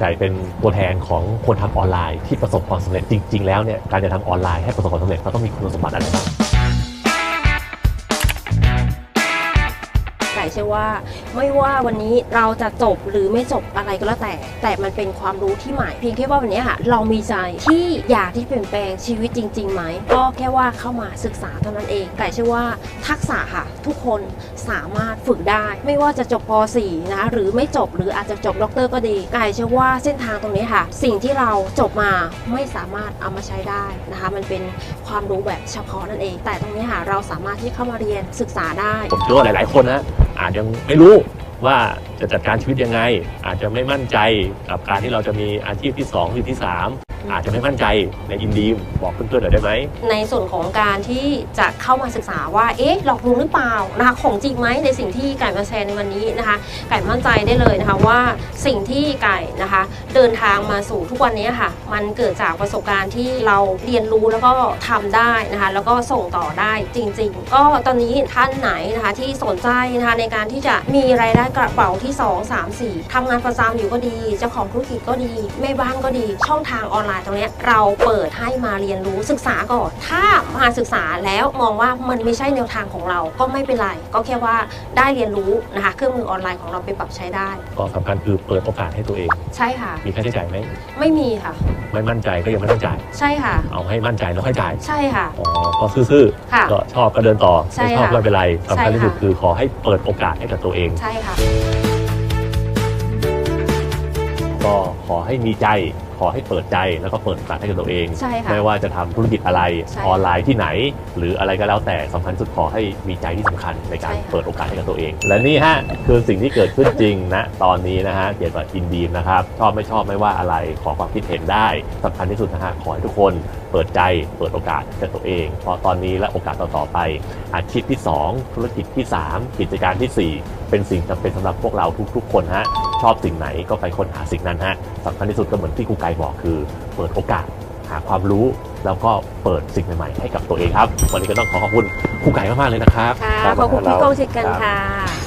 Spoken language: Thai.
ไก่เป็นตัวแทนของคนทำออนไลน์ที่ประสบความสำเร็จจริง ๆ แล้วเนี่ยการจะทำออนไลน์ให้ประสบความสำเร็จเราต้องมีคุณสมบัติอะไรบ้าง ไก่เชื่อว่า ไม่ว่าวันนี้เราจะจบหรือไม่จบอะไรก็แล้วแต่ แต่มันเป็นความรู้ที่ใหม่เพียงแค่ว่าวันนี้ค่ะ เรามีใจที่อยากที่เปลี่ยนแปลงชีวิตจริงๆไหมก็แค่ว่าเข้ามาศึกษาเท่านั้นเองไก่เชื่อว่าทักษะค่ะทุกคนสามารถฝึกได้ ไม่ว่าจะจบป .4 นะคะหรือไม่จบหรืออาจจะจบด็อกเตอร์ก็ดีไก่เชื่อว่าเส้นทางตรงนี้ค่ะ สิ่งที่เราจบมาไม่สามารถเอามาใช้ได้นะคะ มันเป็นความรู้แบบเฉพาะนั่นเอง แต่ตรงนี้ค่ะเราสามารถที่เข้ามาเรียนศึกษาได้ผมเชื่อว่าหลาย ๆ คนนะอาจยังไม่รู้ว่าจะจัดการชีวิตยังไง อาจจะไม่มั่นใจกับการที่เราจะมีอาชีพที่2หรือที่3 อาจจะไม่มั่นใจในอินดีมบอกเพื่อนๆหน่อยได้ไหม ในส่วนของการที่จะเข้ามาศึกษาว่า เอ๊ะ หลอกลวงหรือเปล่านะคะของจริงไหมในสิ่งที่ไก่มาแชร์ในวันนี้นะคะ ไก่มั่นใจได้เลยนะคะว่าสิ่งที่ไก่นะคะ เดินทางมาสู่ทุกวันนี้ค่ะ มันเกิดจากประสบการณ์ที่เราเรียนรู้แล้วก็ทำได้นะคะ แล้วก็ส่งต่อได้จริง ๆ ก็ตอนนี้ท่านไหนนะคะที่สนใจนะคะในการที่จะมีรายได้กระเป๋าที่ 2 3 4ทำงานประจำอยู่ก็ดีเจ้าของธุรกิจก็ดีแม่บ้านก็ดี ช่องทางออนไลน์ตรงเนี้ยเราเปิดให้มาเรียนรู้ศึกษาก่อน ถ้ามาศึกษาแล้วมองว่ามันไม่ใช่แนวทางของเราก็ไม่เป็นไร ก็แค่ว่าได้เรียนรู้นะคะเครื่องมือออนไลน์ของเราไปปรับใช้ได้ก็สำคัญคือเปิดโอกาสให้ตัวเอง ใช่ค่ะ มีค่าใช้จ่ายไหมไม่มีค่ะ ไม่มั่นใจก็ยังไม่ต้องจ่าย ใช่ค่ะ เอาให้มั่นใจแล้วค่อยจ่าย ใช่ค่ะอ๋อก็ซื่อค่ะๆก็ชอบก็เดินต่อใช่ไม่ชอบค่ะก็ไม่เป็นไรสำคัญที่สุดใช่ค่ะคือขอให้เปิดโอกาสให้กับตัวเองใช่ค่ะ ก็ขอให้มีใจ ขอให้เปิดใจแล้วก็เปิดโอกาสให้กับตัวเอง ใช่ค่ะไม่ว่าจะทำธุรกิจอะไรใช่ออนไลน์ที่ไหน หรืออะไรก็แล้วแต่สำคัญสุดขอให้มีใจที่สำคัญในการใช่ค่ะ เปิดโอกาสให้กับตัวเอง และนี่ฮะคือสิ่งที่เกิดขึ้นจริงนะตอนนี้นะฮะเกี่ยวกับอินดีมนะครับชอบไม่ชอบไม่ว่าอะไรขอความคิดเห็นได้สำคัญที่สุดนะฮะขอให้ทุกคน เปิดใจเปิดโอกาสให้กับตัวเอง เพราะตอนนี้และโอกาสต่อๆไป อาชีพที่ 2 ธุรกิจที่ 3 กิจการทีสี่ 4 เป็นสิ่งจำเป็นสำหรับพวกเราทุกๆ คนฮะ ชอบสิ่งไหนก็ไปค้นหาสิ่งนั้นฮะสำคัญที่สุดก็เหมือนที่ครูไก่บอกคือ เปิดโอกาสหาความรู้ แล้วก็เปิดสิ่งใหม่ๆให้กับตัวเองครับ วันนี้ก็ต้องขอขอบคุณครูไก่มากๆเลยนะครับ ค่ะ ขอบคุณพี่โก้เช่นกันรับค่ะ